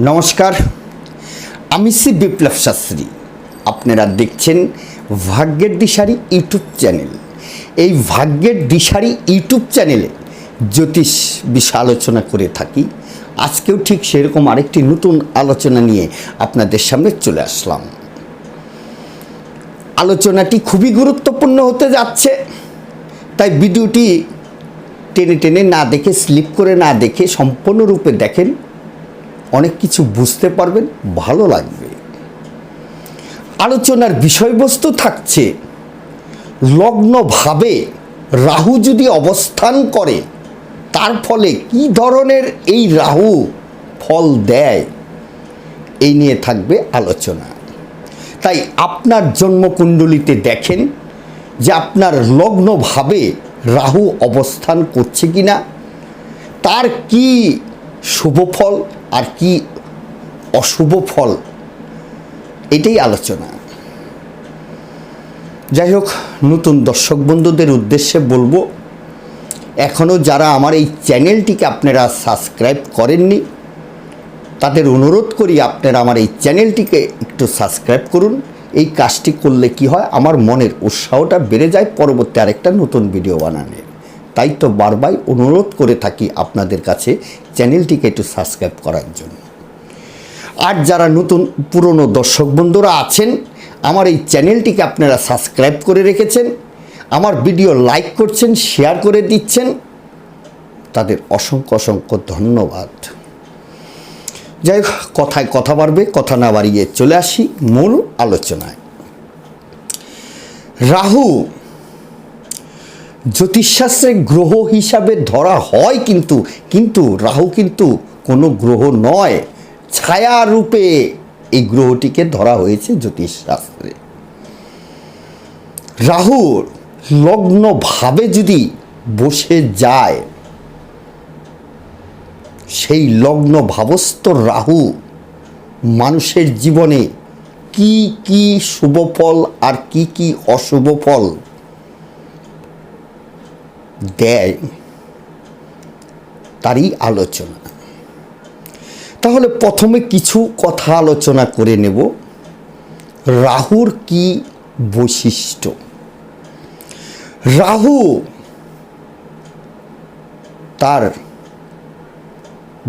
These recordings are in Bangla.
নমস্কার। আমি শ্রী বিপ্লব শাস্ত্রী। আপনারা দেখছেন ভাগ্যের দিশারি ইউটিউব চ্যানেল। এই ভাগ্যের দিশারি ইউটিউব চ্যানেলে জ্যোতিষ বিষয় আলোচনা করে থাকি। আজকেও ঠিক সেরকম আরেকটি নতুন আলোচনা নিয়ে আপনাদের সামনে চলে আসলাম। আলোচনাটি খুবই গুরুত্বপূর্ণ হতে যাচ্ছে। তাই ভিডিওটি টেনে টেনে না দেখে, স্লিপ করে না দেখে সম্পূর্ণরূপে দেখেন। অনেক কিছু বুঝতে পারবেন, ভালো লাগবে। আলোচনার বিষয়বস্তু থাকছে, লগ্নভাবে রাহু যদি অবস্থান করে, তার ফলে কি ধরনের এই রাহু ফল দেয়, এই নিয়ে থাকবে আলোচনা। তাই আপনার জন্মকুণ্ডলিতে দেখেন যে আপনার লগ্নভাবে রাহু অবস্থান করছে কি না তার কি শুভ ফল আর কি অশুভ ফল, এটাই আলোচনা। যাই হোক, নতুন দর্শক বন্ধুদের উদ্দেশ্যে বলব এখনও যারা আমার এই চ্যানেলটিকে আপনারা সাবস্ক্রাইব করেননি, তাদের অনুরোধ করি আপনারা আমার এই চ্যানেলটিকে একটু সাবস্ক্রাইব করুন। এই কাজটি করলে কি হয়, আমার মনের উৎসাহটা বেড়ে যায়। পরবর্তী আরেকটা নতুন ভিডিও বানানোর তাই তো বারবার অনুরোধ করে থাকি আপনাদের কাছে চ্যানেলটিকে একটু সাবস্ক্রাইব করার জন্য। আর যারা নতুন পুরনো দর্শক বন্ধুরা আছেন, আমার এই চ্যানেলটিকে আপনারা সাবস্ক্রাইব করে রেখেছেন, আমার ভিডিও লাইক করছেন, শেয়ার করে দিচ্ছেন, তাদের অসংখ্য অসংখ্য ধন্যবাদ। যাই হোক, কথায় কথা বাড়বে, কথা না বাড়িয়ে চলে আসি মূল আলোচনায়। রাহু জ্যোতিষশাস্ত্রে গ্রহ হিসাবে ধরা হয় কিন্তু কিন্তু রাহু কিন্তু কোনো গ্রহ নয়। ছায়া রূপে এই গ্রহটিকে ধরা হয়েছে জ্যোতিষশাস্ত্রে। রাহুর লগ্নভাবে যদি বসে যায়, সেই লগ্ন ভাবস্থ রাহু মানুষের জীবনে কি কি শুভ ফল আর কি কি অশুভ ফল দেয় তারই আলোচনা। তাহলে প্রথমে কিছু কথা আলোচনা করে নেব। রাহুর কি বৈশিষ্ট্য? রাহু তার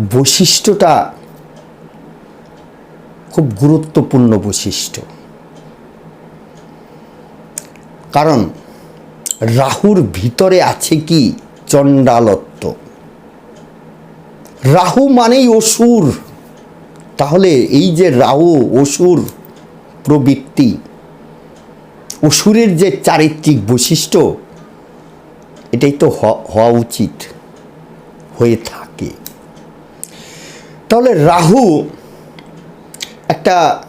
বৈশিষ্ট্যটা খুব গুরুত্বপূর্ণ বৈশিষ্ট্য। কারণ রাহুর ভিতরে আছে কি? চণ্ডালত্ব। রাহু মানেই অসুর। তাহলে এই যে রাহু, অসুর প্রবৃত্তি, অসুরের যে চারিত্রিক বৈশিষ্ট্য, এটাই তো হওয়া উচিত, হয়ে থাকে। তাহলে রাহু একটা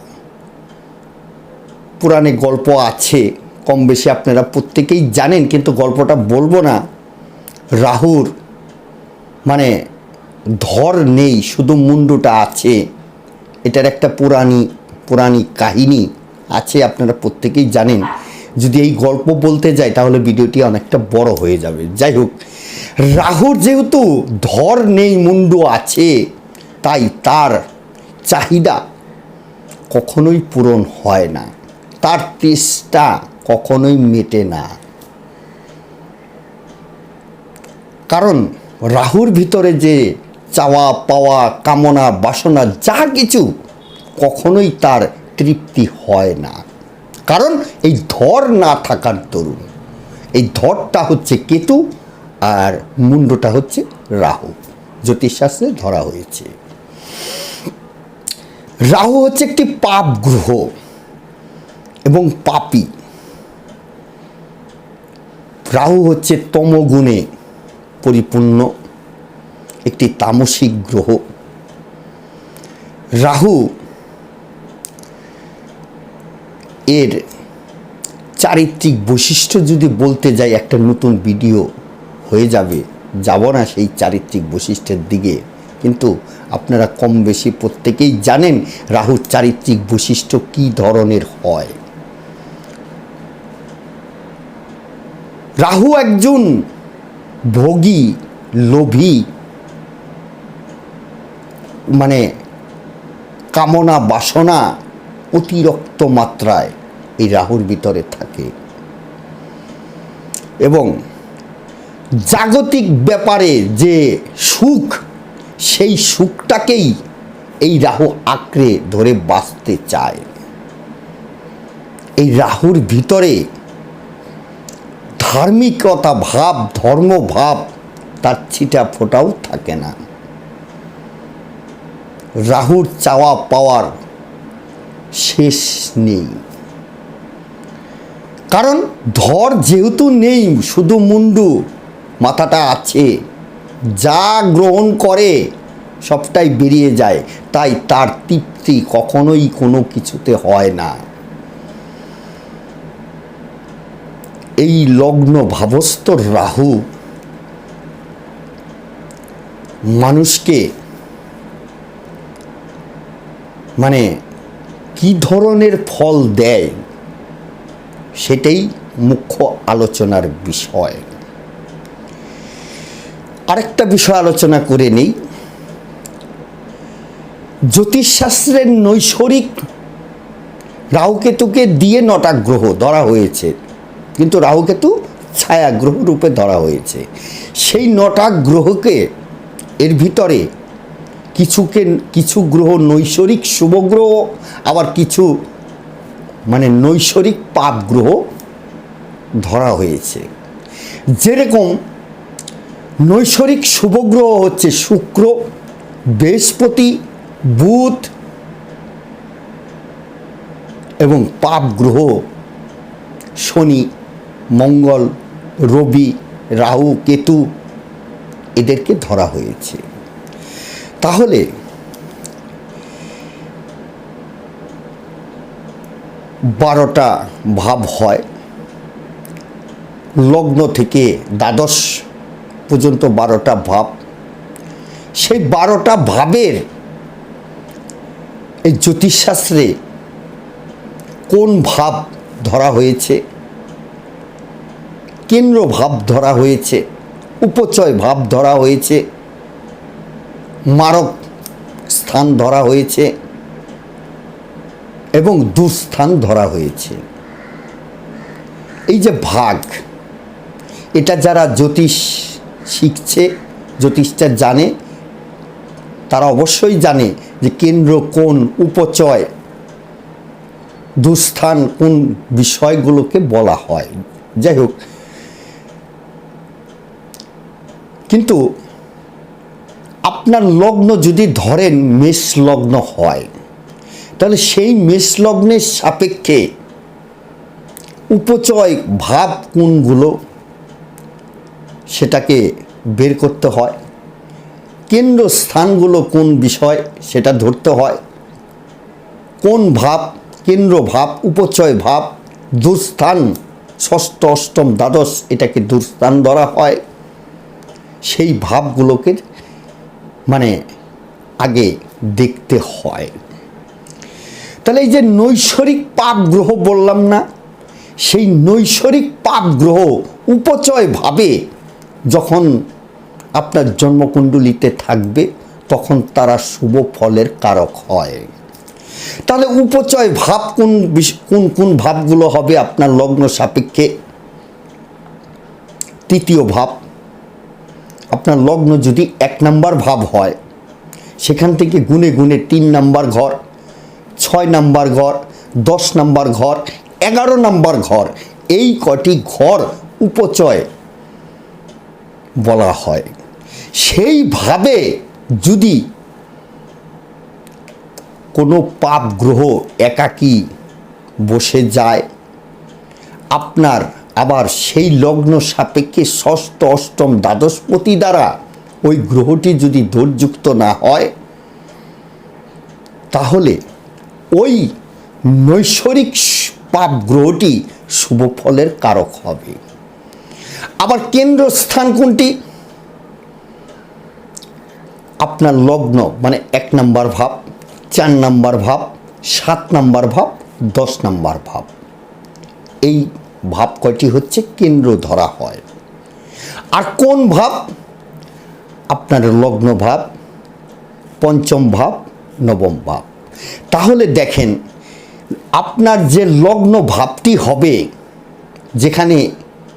পুরাণে গল্প আছে কম বেশি আপনারা প্রত্যেকেই জানেন, কিন্তু গল্পটা বলব না। রাহুর মানে ধর নেই, শুধু মুন্ডুটা আছে। এটার একটা পুরাণী পুরাণিক কাহিনী আছে, আপনারা প্রত্যেকেই জানেন। যদি এই গল্প বলতে যাই, তাহলে ভিডিওটি অনেকটা বড় হয়ে যাবে। যাই হোক, রাহুর যেহেতু ধর নেই, মুন্ডু আছে, তাই তার চাহিদা কখনোই পূরণ হয় না। তার তেষ্টা কখনোই মেটে না। কারণ রাহুর ভিতরে যে চাওয়া পাওয়া, কামনা, বাসনা, যা কিছু কখনোই তার তৃপ্তি হয় না। কারণ এই ধর না থাকার দরুন। এই ধরটা হচ্ছে কেতু আর মুন্ডটা হচ্ছে রাহু। জ্যোতিষশাস্ত্রে ধরা হয়েছে। রাহু হচ্ছে একটি পাপ গ্রহ এবং পাপি। রাহু হচ্ছে তমগুণে পরিপূর্ণ একটি তামসিক গ্রহ। রাহু এর চারিত্রিক বৈশিষ্ট্য যদি বলতে যাই, একটা নতুন ভিডিও হয়ে যাবে, যাব না সেই চারিত্রিক বৈশিষ্ট্যের দিকে। কিন্তু আপনারা কম বেশি প্রত্যেকেই জানেন রাহুর চারিত্রিক বৈশিষ্ট্য কী ধরনের হয়। রাহু একজন ভোগী, লোভী মানে কামনা, বাসনা অতিরিক্ত মাত্রায় এই রাহুর ভিতরে থাকে। এবং জাগতিক ব্যাপারে যে সুখ, সেই সুখটাকেই এই রাহু আঁকড়ে ধরে বাঁচতে চায়। এই রাহুর ভিতরে ধার্মিকতা, ভাব, ধর্ম, ভাব, তার ছিটা ফোটাও থাকে না। রাহুর চাওয়া পাওয়ার শেষ নেই। কারণ ধর যেহেতু নেই, শুধু মুন্ডু, মাথাটা আছে, যা গ্রহণ করে সবটাই বেরিয়ে যায়, তাই তার তৃপ্তি কখনোই কোনো কিছুতে হয় না। এই লগ্ন ভাবস্থ রাহু মানুষকে মানে কি ধরনের ফল দেয় সেটাই মুখ্য আলোচনার বিষয়। আরেকটা বিষয় আলোচনা করে নেই। জ্যোতিষশাস্ত্রের নৈসরিক রাহুকেতুকে দিয়ে নটা গ্রহ ধরা হয়েছে। কিন্তু রাহুকেতু ছায়া গ্রহ রূপে ধরা হয়েছে। সেই নটা গ্রহকে এর ভিতরে কিছুকে, কিছু গ্রহ নৈসরিক শুভ গ্রহ আবার কিছু মানে নৈসরিক পাপ গ্রহ ধরা হয়েছে। যেরকম নৈসরিক শুভ গ্রহ হচ্ছে শুক্র, বৃহস্পতি, বুধ এবং পাপ গ্রহ শনি। মঙ্গল, রবি, রাহু, কেতু এদেরকে ধরা হয়েছে। তাহলে বারোটা ভাব হয়। লগ্ন থেকে দ্বাদশ পর্যন্ত বারোটা ভাব। সেই বারোটা ভাবের এই জ্যোতিষশাস্ত্রে কোন ভাব ধরা হয়েছে? কেন্দ্র ভাব ধরা হয়েছে, উপচয় ভাব ধরা হয়েছে, মারক স্থান ধরা হয়েছে এবং দুস্থান ধরা হয়েছে। এই যে ভাগ, এটা যারা জ্যোতিষ শিখছে, জ্যোতিষটা জানে, তারা অবশ্যই জানে যে কেন্দ্র কোন উপচয়, দুস্থান কোন বিষয়গুলোকে বলা হয়। যাই হোক কিন্তু আপনার লগ্ন যদি ধরেন মেষ লগ্ন হয়, তাহলে সেই মেষ লগ্নের সাপেক্ষে উপচয় ভাব কোনগুলো সেটাকে বের করতে হয় কেন্দ্র স্থানগুলো কোন বিষয় সেটা ধরতে হয়, কোন ভাব, কেন্দ্র ভাব, উপচয় ভাব দুস্থান ষষ্ঠ, অষ্টম, দ্বাদশ, এটাকে দুস্থান ধরা হয়। সেই ভাবগুলোকে মানে আগে দেখতে হয়। তাহলে এই যে নৈসরিক পাপ গ্রহ বললাম না, সেই নৈসরিক পাপ গ্রহ উপচয় ভাবে যখন আপনার জন্মকুণ্ডলিতে থাকবে, তখন তারা শুভ ফলের কারক হয়। তাহলে উপচয় ভাব কোন কোন কোন ভাবগুলো হবে আপনার লগ্ন সাপেক্ষে? তৃতীয় ভাব আপনার লগ্ন যদি এক নাম্বার ভাব হয়, সেখান থেকে গুনে গুনে তিন নাম্বার ঘর, ছয় নাম্বার ঘর, দশ নাম্বার ঘর, এগারো নাম্বার ঘর, এই কটি ঘর উপচয় বলা হয়। সেইভাবে যদি কোনো পাপ গ্রহ একাকী বসে যায়, আপনার আবার সেই লগ্ন সাপেক্ষে ষষ্ঠ, অষ্টম, দ্বাদশপতি দ্বারা ওই গ্রহটি যদি দোরযুক্ত না হয়, তাহলে ওই নৈসরিক স- পাপ গ্রহটি শুভ ফলের কারক হবে। আবার কেন্দ্রস্থান কোনটি? আপনার লগ্ন মানে এক নাম্বার ভাব, চার নাম্বার ভাব, সাত নাম্বার ভাব, দশ নাম্বার ভাব। এই ভাব কয়টি হচ্ছে? কেন্দ্র ধরা হয়। আর কোন ভাব? আপনার লগ্ন ভাব, পঞ্চম ভাব, নবম ভাব। তাহলে দেখেন, আপনার যে লগ্ন ভাবটি হবে, যেখানে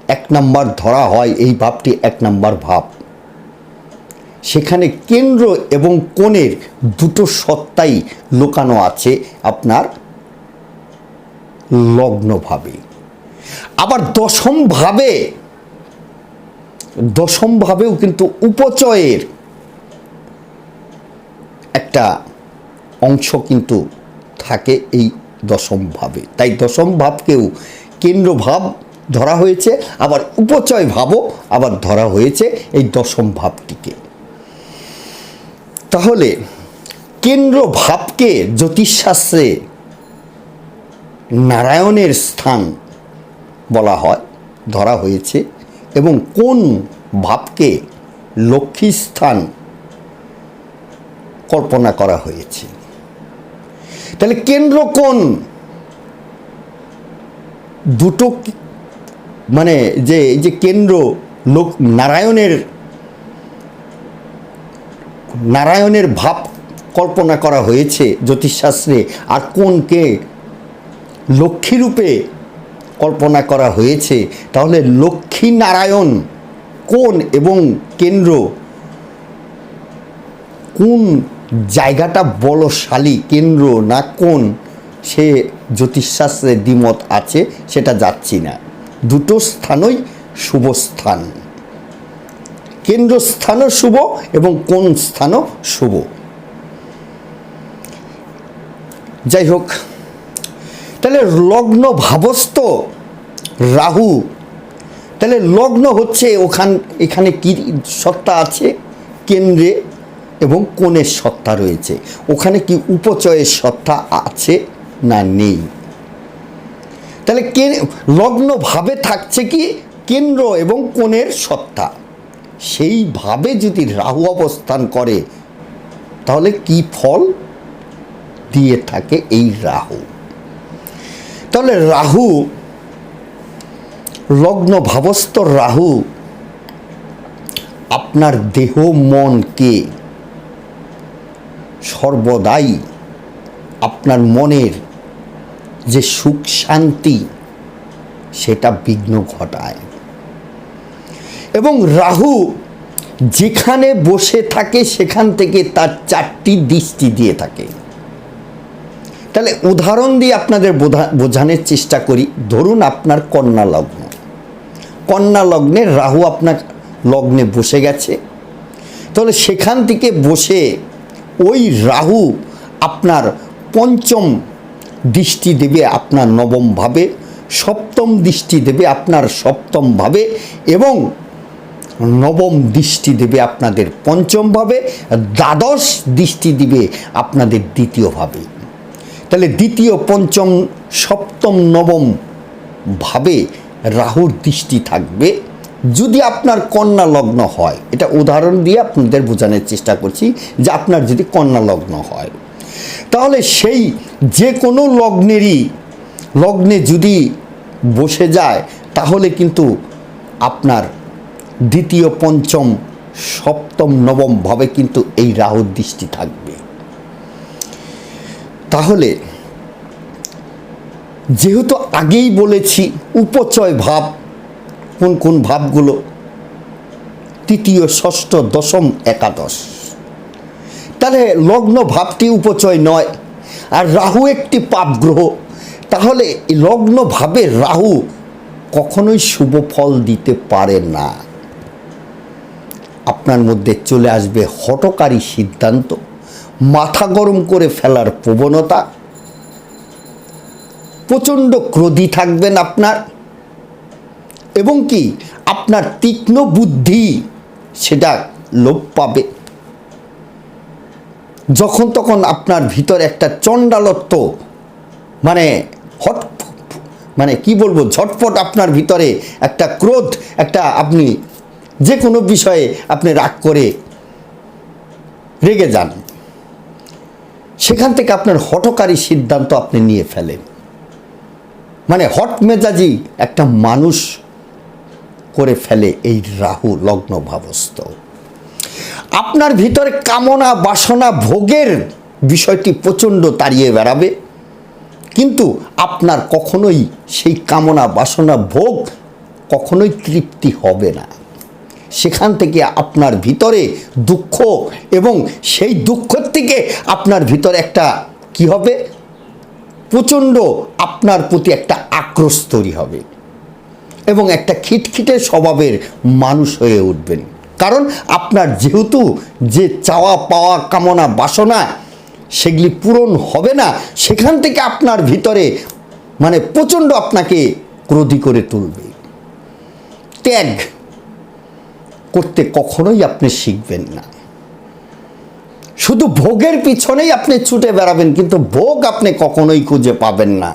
এক নাম্বার ধরা হয়, এই ভাবটি এক নাম্বার ভাব। সেখানে কেন্দ্র এবং কোণের দুটো সত্তাই লুকানো আছে আপনার লগ্নভাবে আবার দশম ভাবে দশম ভাবেও কিন্তু উপচয়ের একটা অংশ কিন্তু থাকে এই দশম ভাবে তাই দশম ভাবকেও কেন্দ্র ভাব ধরা হয়েছে, আবার উপচয় ভাবও আবার ধরা হয়েছে এই দশম ভাবটিকে তাহলে কেন্দ্র ভাবকে জ্যোতিষশাস্ত্রে নারায়ণের স্থান বলা হয়, ধরা হয়েছে এবং কোন ভাবকে লক্ষ্মী স্থান কল্পনা করা হয়েছে? তাহলে কেন্দ্র কোন? দুটো মানে যে, এই যে কেন্দ্র লোক, নারায়ণের নারায়ণের ভাব কল্পনা করা হয়েছে জ্যোতিষশাস্ত্রে, আর কোনকে লক্ষ্মীরূপে কল্পনা করা হয়েছে, তাহলে লক্ষ্মী নারায়ণ কোন এবং কেন্দ্র? কোন জায়গাটা বলশালী কেন্দ্র না কোন? সে জ্যোতিষশাস্ত্রে দ্বিমত আছে, সেটা যাচ্ছি না। দুটো স্থানই শুভ স্থান। কেন্দ্রস্থানও শুভ এবং কোন স্থানও শুভ। যাই হোক তাহলে লগ্ন ভাবস্থ রাহু। তাহলে লগ্ন হচ্ছে ওখান, এখানে কি সত্তা আছে? কেন্দ্রে এবং কোণের সত্তা রয়েছে। ওখানে কি উপচয়ের সত্তা আছে না নেই? তাহলে কে লগ্ন ভাবে থাকছে কি? কেন্দ্র এবং কোণের সত্তা। সেইভাবে যদি রাহু অবস্থান করে, তাহলে কি ফল দিয়ে থাকে এই রাহু? তাহলে রাহু, লগ্ন ভাবস্থ রাহু, আপনার দেহ মনকে সর্বদাই আপনার মনের যে সুখ শান্তি, সেটা বিঘ্ন ঘটায়। এবং রাহু যেখানে বসে থাকে, সেখান থেকে তার চারটি দৃষ্টি দিয়ে থাকে। তাহলে উদাহরণ দিয়ে আপনাদের বোঝা- বোঝানোর চেষ্টা করি। ধরুন আপনার কন্যা লগ্ন। কন্যা লগ্নে রাহু আপনার লগ্নে বসে গেছে। তাহলে সেখান থেকে বসে ওই রাহু আপনার পঞ্চম দৃষ্টি দেবে আপনার নবম ভাবে, সপ্তম দৃষ্টি দেবে আপনার সপ্তম ভাবে এবং নবম দৃষ্টি দেবে আপনাদের পঞ্চম ভাবে, দ্বাদশ দৃষ্টি দিবে আপনাদের দ্বিতীয় ভাবে। তাহলে দ্বিতীয়, পঞ্চম, সপ্তম, নবম ভাবে রাহুর দৃষ্টি থাকবে। যদি আপনার কন্যা লগ্ন হয়, এটা উদাহরণ দিয়ে আপনাদের বোঝানোর চেষ্টা করছি যে আপনার যদি কন্যা লগ্ন হয়, তাহলে সেই যে কোনো লগ্নেরই, লগ্নে যদি বসে যায়, তাহলে কিন্তু আপনার দ্বিতীয়, পঞ্চম, সপ্তম, নবম ভাবে কিন্তু এই রাহুর দৃষ্টি থাকবে। তাহলে যেহেতু আগেই বলেছি উপচয় ভাব, কোন কোন ভাবগুলো? তৃতীয়, ষষ্ঠ, দশম, একাদশ। তাহলে লগ্ন ভাবটি উপচয় নয়, আর রাহু একটি পাপ গ্রহ। তাহলে লগ্ন ভাবে রাহু কখনোই শুভ ফল দিতে পারে না। আপনার মধ্যে চলে আসবে হটকারী সিদ্ধান্ত। মাথা গরম করে ফেলার প্রবণতা। প্রচণ্ড ক্রোধী থাকবেন আপনার। এবং কি, আপনার তীক্ষ্ণ বুদ্ধি সেটা লোপ পাবে। যখন তখন আপনার ভিতর একটা চণ্ডালত্ব মানে হট মানে কি বলব, ঝটপট আপনার ভিতরে একটা ক্রোধ, একটা আপনি যে কোনো বিষয়ে আপনি রাগ করে রেগে যান। সেখান থেকে আপনার হটকারী সিদ্ধান্ত আপনি নিয়ে ফেলেন। মানে হট মেজাজি একটা মানুষ করে ফেলে এই রাহু লগ্ন ভাবস্থ। আপনার ভিতরে কামনা, বাসনা, ভোগের বিষয়টি প্রচণ্ড তাড়িয়ে বেড়াবে। কিন্তু আপনার কখনোই সেই কামনা, বাসনা, ভোগ কখনোই তৃপ্তি হবে না। সেখান থেকে আপনার ভিতরে দুঃখ এবং সেই দুঃখের থেকে আপনার ভিতরে একটা কি হবে? প্রচণ্ড আপনার প্রতি একটা আক্রোশ তৈরি হবে এবং একটা খিটখিটে স্বভাবের মানুষ হয়ে উঠবেন। কারণ আপনার যেহেতু যে চাওয়া পাওয়া কামনা বাসনা সেগুলি পূরণ হবে না, সেখান থেকে আপনার ভিতরে মানে প্রচণ্ড আপনাকে ক্রোধী করে তুলবে। ত্যাগ করতে কখনোই আপনি শিখবেন না। শুধু ভোগের পিছনেই আপনি ছুটে বেড়াবেন, কিন্তু ভোগ আপনি কখনোই খুঁজে পাবেন না।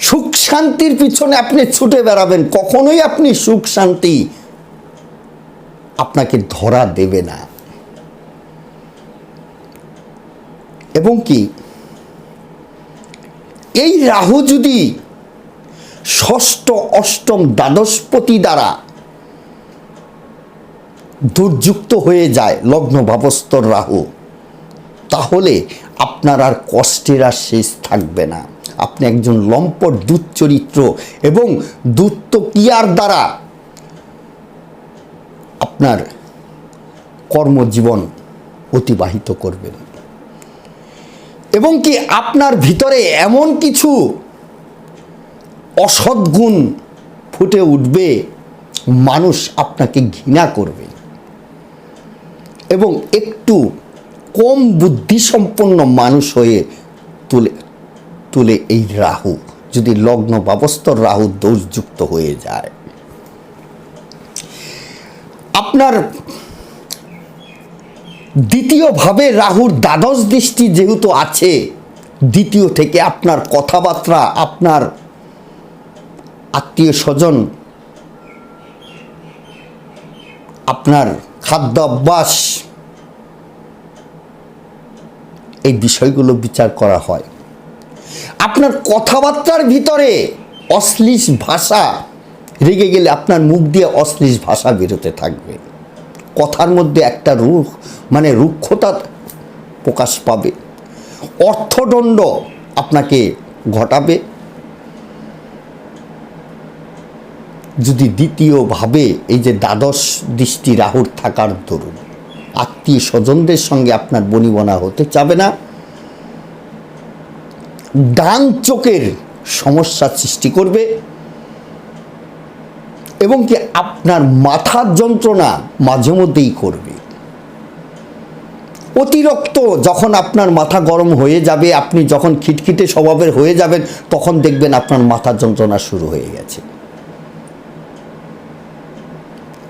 সুখ শান্তির পিছনে আপনি ছুটে বেড়াবেন, কখনোই আপনি সুখ শান্তি আপনাকে ধরা দেবে না। এবং কি, এই রাহু যদি ষষ্ঠ, অষ্টম দ্বাদশপতি দ্বারা দুর্যুক্ত হয়ে যায় লগ্ন ভাবস্তর রাহু, তাহলে আপনার আর কষ্টের আর শেষ থাকবে না। আপনি একজন লম্পট দুচ্চরিত্র এবং দূত্ত কিয়ার দ্বারা আপনার কর্মজীবন অতিবাহিত করবেন। এবং কি আপনার ভিতরে এমন কিছু অসদ্গুণ ফুটে উঠবে, মানুষ আপনাকে ঘৃণা করবে। এবং একটু কম বুদ্ধিসম্পন্ন মানুষ হয়ে তুলে তুলে এই রাহু, যদি লগ্ন ব্যবস্থর রাহু দোষযুক্ত হয়ে যায়। আপনার দ্বিতীয়ভাবে রাহুর দ্বাদশ দৃষ্টি যেহেতু আছে, দ্বিতীয় থেকে আপনার কথাবার্তা, আপনার আত্মীয় স্বজন, আপনার খাদ্য অভ্যাস এই বিষয়গুলো বিচার করা হয়। আপনার কথাবার্তার ভিতরে অশ্লীল ভাষা রেগে গেলে আপনার মুখ দিয়ে অশ্লীল ভাষা বেরোতে থাকবে। কথার মধ্যে একটা রুখ মানে রুক্ষতা প্রকাশ পাবে। অর্থদণ্ড আপনাকে ঘটাবে। যদি দ্বিতীয়ভাবে এই যে দ্বাদশ দৃষ্টি রাহুর থাকার দরুন আত্মীয় স্বজনদের সঙ্গে আপনার বনিবনা হতে চাবে না। ডান চোখের সমস্যা সৃষ্টি করবে এবং কি আপনার মাথার যন্ত্রণা মাঝে মধ্যেই করবে। অতিরিক্ত যখন আপনার মাথা গরম হয়ে যাবে, আপনি যখন খিটখিটে স্বভাবের হয়ে যাবেন, তখন দেখবেন আপনার মাথার যন্ত্রণা শুরু হয়ে গেছে।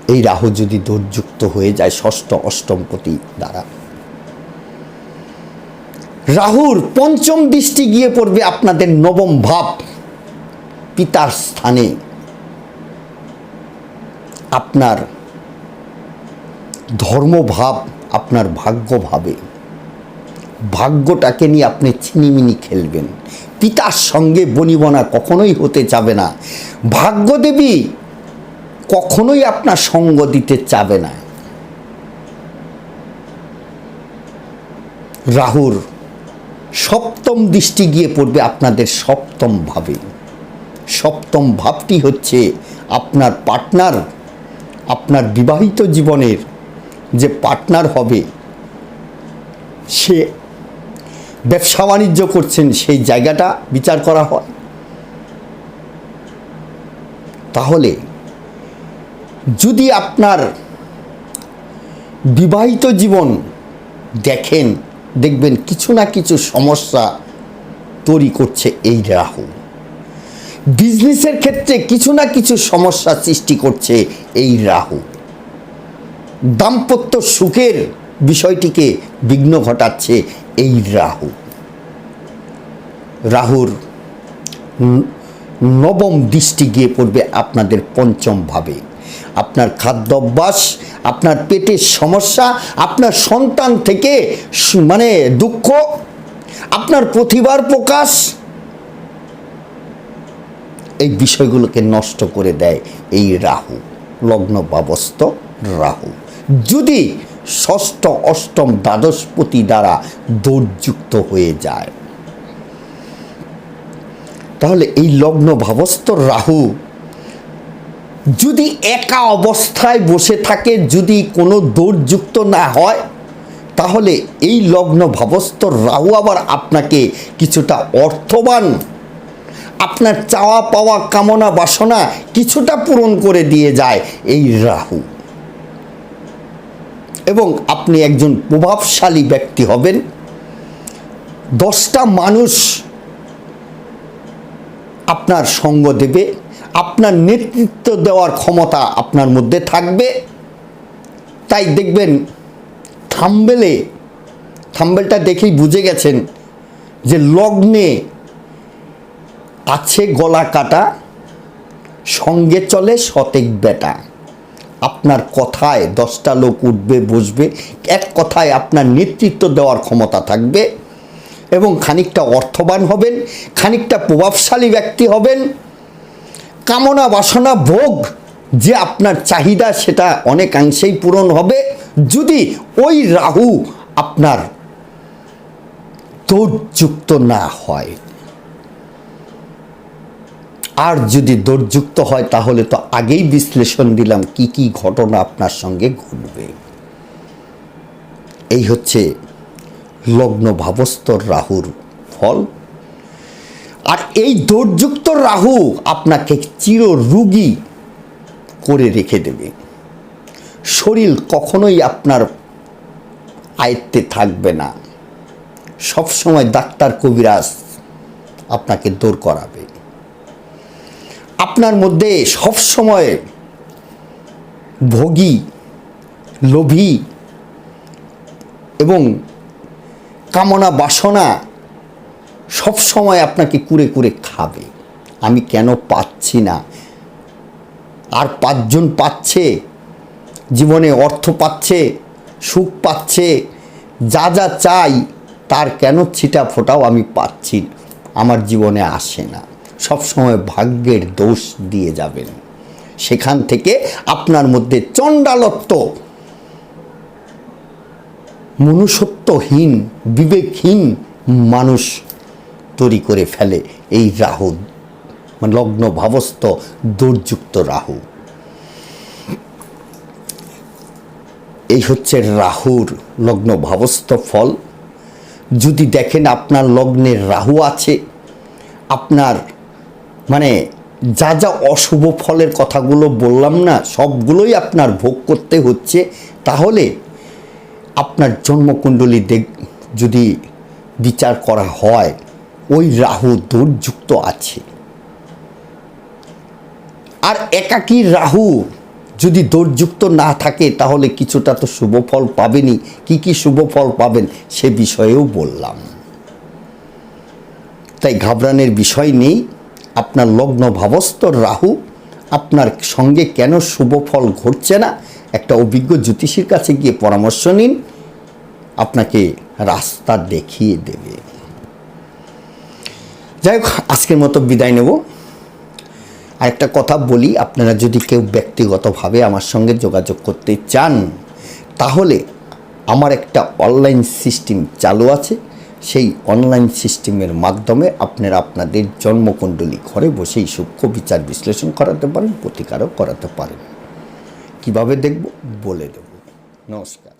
এই রাহু যদি দোষযুক্ত হয়ে যায় ষষ্ঠ অষ্টমপতি দ্বারা। রাহুর পঞ্চম দৃষ্টি গিয়ে পড়বে আপনাদের নবম ভাব, পিতার স্থানে। আপনার ধর্মভাব, আপনার ভাগ্য ভাবে ভাগ্যটাকে নিয়ে আপনি ছিনিমিনি খেলবেন। পিতার সঙ্গে বনিবনা কখনোই হতে চাবে না। ভাগ্যদেবী কখনোই আপনার সঙ্গ দিতে চাবে না। রাহুর সপ্তম দৃষ্টি গিয়ে পড়বে আপনাদের সপ্তম ভাবে। সপ্তম ভাবটি হচ্ছে আপনার পার্টনার আপনার বিবাহিত জীবনের যে পার্টনার হবে, সে ব্যবসা বাণিজ্য করছেন সেই জায়গাটা বিচার করা হয়। তাহলে যদি আপনার বিবাহিত জীবন দেখেন, দেখবেন কিছু না কিছু সমস্যা তৈরি করছে এই রাহু। বিজনেসের ক্ষেত্রে কিছু না কিছু সমস্যা সৃষ্টি করছে এই রাহু। দাম্পত্য সুখের বিষয়টিকে বিঘ্ন ঘটাচ্ছে এই রাহু। রাহুর নবম দৃষ্টি গিয়ে পড়বে আপনাদের পঞ্চম ভাবে। আপনার খাদ্যাভ্যাস, আপনার পেটের সমস্যা, আপনার সন্তান থেকে মানে দুঃখ, আপনার প্রতিভার প্রকাশ, এই বিষয়গুলোকে নষ্ট করে দেয় এই রাহু, লগ্ন বাবস্ত রাহু। যদি ষষ্ঠ, অষ্টম, দ্বাদশপতি দ্বারা দৌড়যুক্ত হয়ে যায়, তাহলে এই লগ্ন ভাবস্থ রাহু যদি একা অবস্থায় বসে থাকে, যদি কোনো দৌড়যুক্ত না হয়, তাহলে এই লগ্ন ভাবস্থ রাহু আবার আপনাকে কিছুটা অর্থবান, আপনার চাওয়া পাওয়া কামনা বাসনা কিছুটা পূরণ করে দিয়ে যায় এই রাহু। এবং আপনি একজন প্রভাবশালী ব্যক্তি হবেন। দশটা মানুষ আপনার সঙ্গ দেবে। আপনার নেতৃত্ব দেওয়ার ক্ষমতা আপনার মধ্যে থাকবে। তাই দেখবেন, থাম্বেলে, থাম্বেলটা দেখেই বুঝে গেছেন যে লগ্নে আছে গলা কাটা, সঙ্গে চলে শতেক বেটা আপনার কথায় দশটা লোক উঠবে, বসবে, এক কথায় আপনার নেতৃত্ব দেওয়ার ক্ষমতা থাকবে এবং খানিকটা অর্থবান হবেন, খানিকটা প্রভাবশালী ব্যক্তি হবেন। কামনা বাসনা ভোগ যে আপনার চাহিদা সেটা অনেকাংশেই পূরণ হবে। যদি ওই রাহু আপনার দৌড়যুক্ত না হয়। আর যদি দৌড়যুক্ত হয় তাহলে তো আগেই বিশ্লেষণ দিলাম কি কি ঘটনা আপনার সঙ্গে ঘটবে। এই হচ্ছে লগ্ন ভাবস্তর রাহুর ফল। আর এই দৌড়যুক্ত রাহু আপনাকে চির রুগী করে রেখে দেবে। শরীর কখনোই আপনার আয়ত্তে থাকবে না। সবসময় ডাক্তার কবিরাজ আপনাকে দৌড় করাবে। আপনার মধ্যে সবসময় ভোগী, লোভী এবং কামনা বাসনা সব সময় আপনাকে কুরে কুরে খাবে। আমি কেন পাচ্ছি না? আর পাঁচজন পাচ্ছে, জীবনে অর্থ পাচ্ছে, সুখ পাচ্ছে, যা যা চাই, তার কেন ছিটা ফোটাও আমি পাচ্ছি, আমার জীবনে আসে না। সবসময় ভাগ্যের দোষ দিয়ে যাবেন। সেখান থেকে আপনার মধ্যে চণ্ডালত্ব, মনুষ্যত্বহীন, বিবেকহীন মানুষ তৈরি করে ফেলে এই রাহু মানে লগ্ন ভাবস্থ দুর্যুক্ত রাহু। এই হচ্ছে রাহুর লগ্ন ভাবস্থ ফল। যদি দেখেন আপনার লগ্নের রাহু আছে, আপনার মানে যা যা অশুভ ফলের কথাগুলো বললাম না, সবগুলোই আপনার ভোগ করতে হচ্ছে, তাহলে আপনার জন্মকুণ্ডলী দেখ যদি বিচার করা হয় ওই রাহু দুর্যুক্ত আছে। আর একাকী রাহু যদি দৌড়যুক্ত না থাকে, তাহলে কিছুটা তো শুভ ফল পাবেনই। কি কি শুভ ফল পাবেন সে বিষয়েও বললাম। তাই ঘাবড়ানোর বিষয় নেই। আপনার লগ্ন ভাবস্থ রাহু, আপনার সঙ্গে কেন শুভ ফল ঘটছে না? একটা অভিজ্ঞ জ্যোতিষীর কাছে গিয়ে পরামর্শ নিন। আপনাকে রাস্তা দেখিয়ে দেবে। যাই হোক, আজকের মতো বিদায় নেব। আর একটা কথা বলি, আপনারা যদি কেউ ব্যক্তিগতভাবে আমার সঙ্গে যোগাযোগ করতে চান, তাহলে আমার একটা অনলাইন সিস্টেম চালু আছে। সেই অনলাইন সিস্টেমের মাধ্যমে আপনারা আপনাদের জন্মকুণ্ডলী ঘরে বসেই সূক্ষ্ম বিচার বিশ্লেষণ করাতে পারেন, প্রতিকারও করাতে পারেন। কীভাবে দেখব? বলে দেব। নমস্কার।